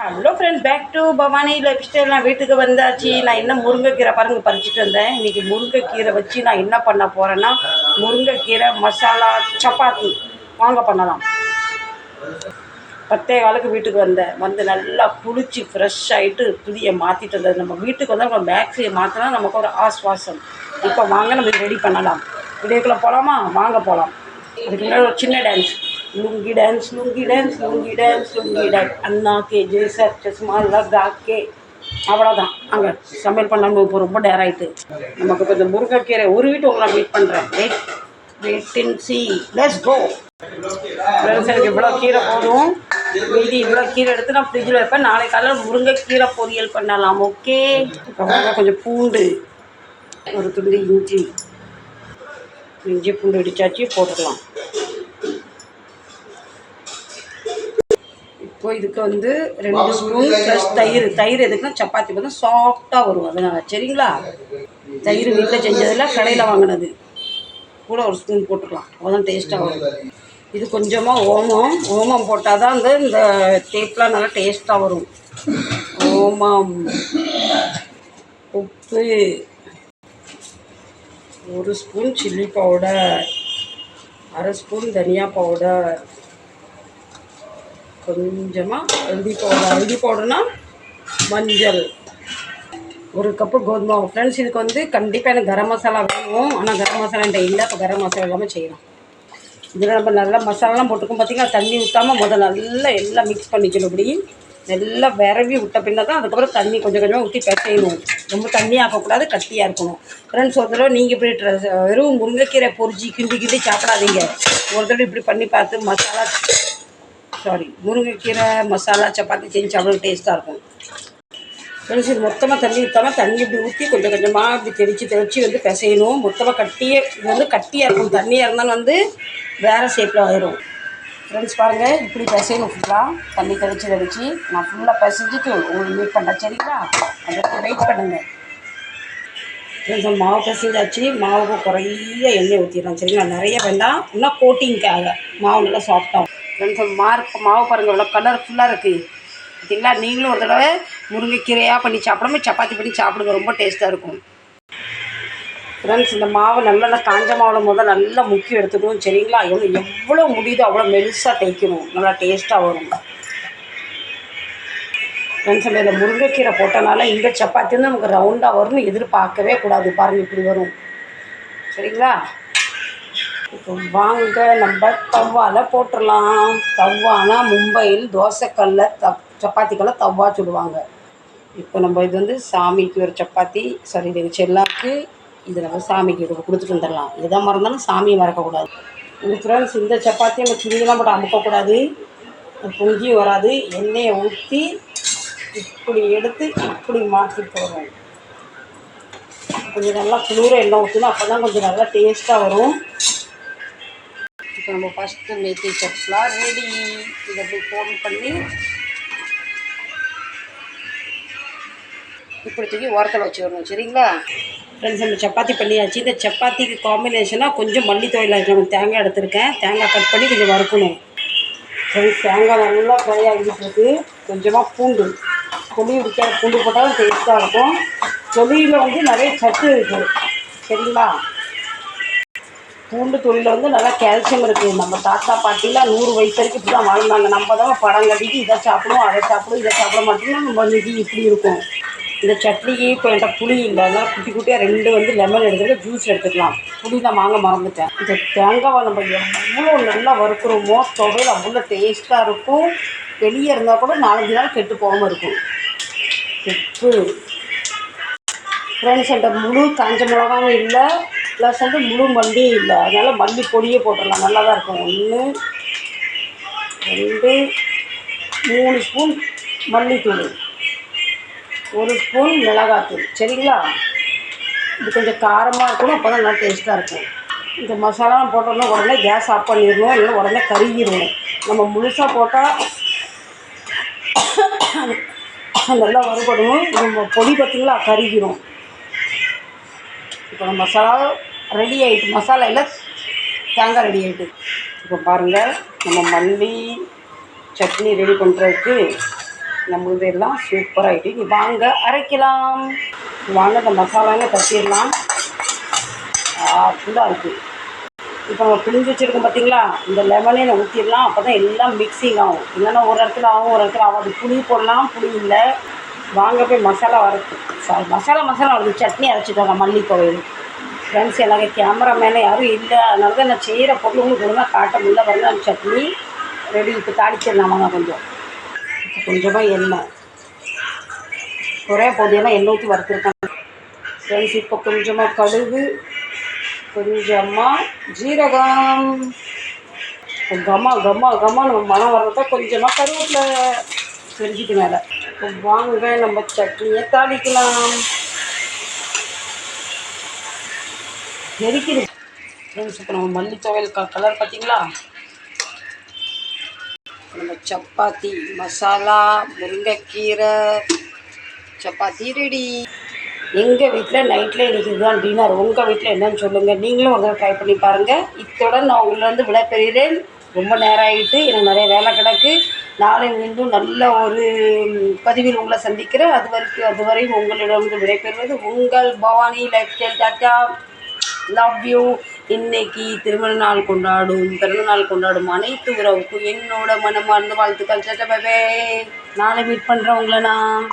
Hello friends back to Bhavani lifestyle நான் வீட்டுக்கு வந்தாச்சு. நான் என்ன முருங்கைக்கீரை பாருங்க பறிச்சுட்டு வந்தேன். இன்றைக்கி முருங்கைக்கீரை வச்சு நான் என்ன பண்ண போகிறேன்னா முருங்கைக்கீரை மசாலா சப்பாத்தி வாங்க பண்ணலாம். பத்தே காலுக்கு வீட்டுக்கு வந்தேன். வந்து நல்லா குளிச்சு ஃப்ரெஷ் ஆகிட்டு துணியை மாற்றிட்டு வந்தது நம்ம வீட்டுக்கு வந்தால் நம்ம பேக்ஸியை மாற்றினா நமக்கு ஒரு ஆஸ்வாசம். இப்போ வாங்க நம்ம ரெடி பண்ணலாம். வீடியோக்குள்ளே போகலாமா வாங்க போகலாம் அதுக்கு முன்னாடி ஒரு சின்ன dance lungi dance lungi dance lungi dance lungi dance அண்ணா கே ஜே சார் சஸ்மா லகா கே அவ்வளோதான் அங்கே சமையல் பண்ணாமல் இப்போ ரொம்ப டேர் ஆயிட்டு நமக்கு இப்போ இந்த முருங்கைக்கீரை ஒரு வீட்டு உங்களை வெயிட் பண்ணுறேன் wait wait in see let's go எனக்கு இவ்வளோ கீரை போதும் மீதி இவ்வளோ கீரை எடுத்து நான் ஃப்ரிட்ஜில் வைப்பேன் நாளை காலையில் முருங்கைக்கீரை பொரியல் பண்ணலாம் ஓகே அப்புறம் கொஞ்சம் பூண்டு ஒரு துண்டு இஞ்சி இஞ்சி பூண்டு இடித்தாச்சு போட்டுக்கலாம் இப்போ இதுக்கு வந்து ரெண்டு ஸ்பூன் ப்ளஸ் தயிர் தயிர் எதுக்குன்னா சப்பாத்தி வந்து சாஃப்டாக வரும். அதனால சரிங்களா? தயிர் வீட்டில் செஞ்சதில் கடையில் வாங்கினது. கூட ஒரு ஸ்பூன் போட்டுக்கலாம். அப்போதான் டேஸ்ட்டாக வரும். இது கொஞ்சமாக ஓமம். ஓமம் போட்டால் தான் வந்து இந்த தேப்லாம் நல்லா டேஸ்ட்டாக வரும். ஓமம். உப்பு. ஒரு ஸ்பூன் சில்லி பவுடர் அரை ஸ்பூன் தனியா பவுடர் கொஞ்சமாக ஹல்தி பவுடர் ஹல்தி பவுடர்னா மஞ்சள். ஒரு கப்பு கோதுமை மாவு. ஃப்ரெண்ட்ஸ் இதுக்கு வந்து கண்டிப்பாக எனக்கு கரம் மசாலா வேணும். ஆனால் கரம் மசாலா என்கிட்ட இல்லை. இப்போ கரம் மசாலா இல்லாமல் செய்யலாம். இதில் நம்ம நல்லா மசாலாலாம் போட்டுக்கோம். பார்த்திங்கன்னா தண்ணி ஊற்றாமல் முதல்ல நல்லா எல்லாம் மிக்ஸ் பண்ணிக்கணும் இப்படி. நல்லா விரவி விட்ட பின்ன தான் அதுக்கப்புறம் தண்ணி கொஞ்சம் கொஞ்சமாக ஊற்றி பிசையணும். ரொம்ப தண்ணி ஆக்கக்கூடாது கட்டியாக இருக்கணும். ஃப்ரெண்ட்ஸ் ஒரு தடவை நீங்கள் இப்படி ட்ரெஸ் வெறும் முருங்கைக்கீரை பொரிச்சு கிண்டி கிண்டி சாப்பிடாதீங்க. ஒரு தடவை இப்படி பண்ணி பார்த்து மசாலா சாரி முருங்கைக்கீரை மசாலா சப்பாத்தி செஞ்சு அவ்வளோ டேஸ்ட்டாக இருக்கும். தெளிச்சு மொத்தமாக தண்ணி ஊற்றாமல் தண்ணி இப்படி ஊற்றி கொஞ்சம் கொஞ்சமாக இப்படி தெளித்து தெளித்து வந்து பிசையணும். மொத்தமாக கட்டியே இது வந்து கட்டியாக இருக்கும். தண்ணியாக இருந்தாலும் வந்து வேறு ஷேப்பில் ஆயிரும். ஃப்ரெண்ட்ஸ் பாருங்கள் இப்படி பிசையணும் ஃபுல்லாக தண்ணி தெளித்து தெளித்து நான் ஃபுல்லாக பிசைஞ்சிட்டு உங்களுக்கு மீட் பண்ணுறேன் சரிங்களா? அதுக்கு வெயிட் பண்ணுங்கள் ஃப்ரெண்ட்ஸ் மாவு பிசைஞ்சாச்சு. மாவுக்கு குறைய எண்ணெய் ஊற்றிடலாம் சரிங்களா? நிறைய வேண்டாம். இன்னும் கோட்டிங்க்காக மாவு நல்லா சாஃப்டாகும் ஃப்ரெண்ட்ஸ் மார்க் மாவு பாருங்கள் இவ்வளோ கலர்ஃபுல்லாக இருக்குது பார்த்தீங்களா நீங்களும் ஒரு தடவை முருங்கைக்கீரையாக பண்ணி சாப்பிடாம சப்பாத்தி பண்ணி சாப்பிடுங்க ரொம்ப டேஸ்ட்டாக இருக்கும். ஃப்ரெண்ட்ஸ் இந்த மாவு நல்லா காஞ்ச மாவில் முதல் நல்லா முக்கி எடுத்துக்கணும் சரிங்களா? எவ்வளோ எவ்வளோ முடியுதோ அவ்வளோ மெலிசாக தேய்க்கணும். நல்லா டேஸ்ட்டாக வரும். ஃப்ரெண்ட்ஸ் இந்த முருங்கைக்கீரை போட்டனால இந்த சப்பாத்தி வந்து நமக்கு ரவுண்டாக வரும்னு எதிர்பார்க்கவே கூடாது. பாருங்கள் இப்படி வரும். சரிங்களா? இப்போ வாங்க நம்ம தவ்வால போட்டுடலாம் தவ்வானா மும்பையில் தோசைக்கல்ல தப் சப்பாத்திக்கல்ல தவ்வா சுடுவாங்க. இப்போ நம்ம இது வந்து சாமிக்கு ஒரு சப்பாத்தி சாரி இது செல்லாக்கு இது நம்ம சாமிக்கு கொடுத்துட்டு வந்துடலாம். எதை மறந்தாலும் சாமியை மறக்கக்கூடாது. இந்த ஃப்ரெண்ட்ஸ் இந்த சப்பாத்தி நம்ம துணியெல்லாம் போட்டு அமுக்கக்கூடாது பொங்கி வராது. எண்ணெயை ஊற்றி இப்படி எடுத்து இப்படி மாற்றி போடுறோம் கொஞ்சம் நல்லா குளிர எண்ணெய் ஊற்றினா அப்போ தான் கொஞ்சம் நல்லா டேஸ்ட்டாக வரும். இப்போ நம்ம ஃபஸ்ட்டு மேத்தி சப்ஸ்லாம் ரெடி இதை அப்படி ஃபோன் பண்ணி இப்படி தூக்கி ஓரத்தில் வச்சுக்கணும் சரிங்களா? ஃப்ரெண்ட்ஸ் நம்ம சப்பாத்தி பண்ணியாச்சு. இந்த சப்பாத்திக்கு காம்பினேஷனாக கொஞ்சம் மல்லித்தொழில் நம்ம தேங்காய் எடுத்திருக்கேன். தேங்காய் கட் பண்ணி கொஞ்சம் வறுக்கணும். ஃப்ரெண்ட்ஸ் தேங்காய் நல்லா ஃப்ரை ஆகிட்டு இருக்கு கொஞ்சமாக பூண்டு. கொல்லி பிடிக்காத பூண்டு போட்டாலும் டேஸ்ட்டாக இருக்கும். தொழிலில் வந்து நிறைய சத்து இருக்குது சரிங்களா? பூண்டு தொழிலில் வந்து நல்லா கால்சியம் இருக்குது நம்ம தாத்தா பாட்டிலாம் நூறு வயசு வரைக்கும் இப்படி தான் வாழ்ந்தாங்க. நம்ம தான் படம் கட்டிட்டு இதை சாப்பிடுவோம் அதை சாப்பிடுவோம் இதை சாப்பிட மாட்டோம்னா நம்ம நிதி இப்படி இருக்கும். இந்த சட்னிக்கு இப்போ என்கிட்ட புளி இல்லை. அதனால் குட்டி குட்டியாக ரெண்டு வந்து லெமன் எடுத்துகிட்டு ஜூஸ் எடுத்துக்கலாம். புளி தான் வாங்க மறந்துட்டேன். இந்த தேங்காவை நம்ம எவ்வளோ நல்லா வறுக்கிறோமோ துவையல் அவ்வளோ டேஸ்ட்டாக இருக்கும். வெளியே இருந்தால் கூட நாலஞ்சு நாள் கெட்டு போகாமல் இருக்கும். உப்பு ஃப்ரெண்ட்ஸ் என்கிட்ட முழு காஞ்ச மிளகாவும் இல்லை. ப்ளஸ் வந்து முழு மல்லி இல்லை. அதனால் மல்லி பொடியே போட்டுடலாம். நல்லா தான் இருக்கும். ஒன்று ரெண்டு மூணு ஸ்பூன் மல்லித்தூள். ஒரு ஸ்பூன் மிளகாத்தூள். சரிங்களா? இது கொஞ்சம் காரமாக இருக்கணும். அப்போ தான் நல்லா டேஸ்ட்டாக இருக்கும். இந்த மசாலாலாம் போட்டோம்னா உடனே கேஸ் ஆஃப் பண்ணிடணும். இல்லைன்னா உடனே கருகிடணும். நம்ம முழுசாக போட்டால் நல்லா வறுபடணும். நம்ம பொடி பார்த்திங்களா கருகிடும் இப்போ மசாலா ரெடி ஆகிட்டு மசாலாவில் தேங்காய் ரெடி ஆகிட்டு இப்போ பாருங்கள் நம்ம மல்லி சட்னி ரெடி பண்ணுறதுக்கு நம்மளது எல்லாம் சூப்பராக ஆகிட்டு வாங்க அரைக்கலாம். வாங்க இந்த மசாலாங்க தட்டிடலாம். ஃபுல்லாக இருக்குது இப்போ நம்ம பிழிஞ்சு வச்சுருக்கோம் பார்த்தீங்களா இந்த லெமனே நான் ஊற்றிடலாம் அப்போ தான் எல்லாம் மிக்சிங் ஆகும். இல்லைன்னா ஒரு இடத்துல ஆகும் ஒரு இடத்துல ஆகும் அது புளி போடலாம் புளி இல்லை. வாங்க போய் மசாலா வரைக்கும் சாரி மசாலா மசாலா வருது சட்னி அரைச்சிக்கோங்க மல்லி ஃப்ரெண்ட்ஸ் எனக்கு கேமராமேனே யாரும் இல்லை. அதனால தான் நான் செய்கிற பொருள் உங்களுக்கு ஒழுங்காக காட்ட முடியல. பாருங்க அந்த சட்னி. ரெடி இப்போ தாளிச்சிடலாமாங்க கொஞ்சம். இப்போ கொஞ்சமாக எண்ணெய். ஒரே போதியமாக எண்ணெய் ஊற்றி வறுத்துருக்காங்க ஃப்ரெண்ட்ஸ் இப்போ கொஞ்சமாக கடுகு கொஞ்சமாக ஜீரகம். கம்மா கம்மா நம்ம மனம் வர்றத கொஞ்சமாக கருவேப்பில் செஞ்சுட்டு மேலே. இப்போ வாங்க நம்ம சட்னியை தாளிக்கலாம். நெருக்கிடு. ஃப்ரெண்ட்ஸ் இப்போ நம்ம மல்லி துவையல் க கலர் பார்த்தீங்களா? நம்ம சப்பாத்தி மசாலா முருங்கைக்கீரை. சப்பாத்தி ரெடி எங்கள் வீட்டில் நைட்டில் இன்றைக்கி இதுதான் டின்னர் உங்கள் வீட்டில் என்னன்னு சொல்லுங்கள் நீங்களும் ஒரு தடவை ட்ரை பண்ணி பாருங்கள் இத்தோட நான் உங்களிருந்து விடைபெறுகிறேன் ரொம்ப நேரம் ஆகிட்டு எனக்கு நிறைய வேலை கிடக்கு. நாளை மீண்டும் நல்ல ஒரு பதிவில் உங்களை சந்திக்கிறேன் அது வரைக்கும் அதுவரை உங்களிடம் விடைபெறுவது உங்கள் Bhavani lifestyle tata. Love you இன்னைக்கு திருமண நாள் கொண்டாடும் பிறந்த நாள் கொண்டாடும் அனைத்து உறவுக்கும் என்னோட மனமார்ந்த வாழ்த்துக்கள். சட்ட பாபே நாளை மீட் பண்ணுறேன் உங்களை நான்.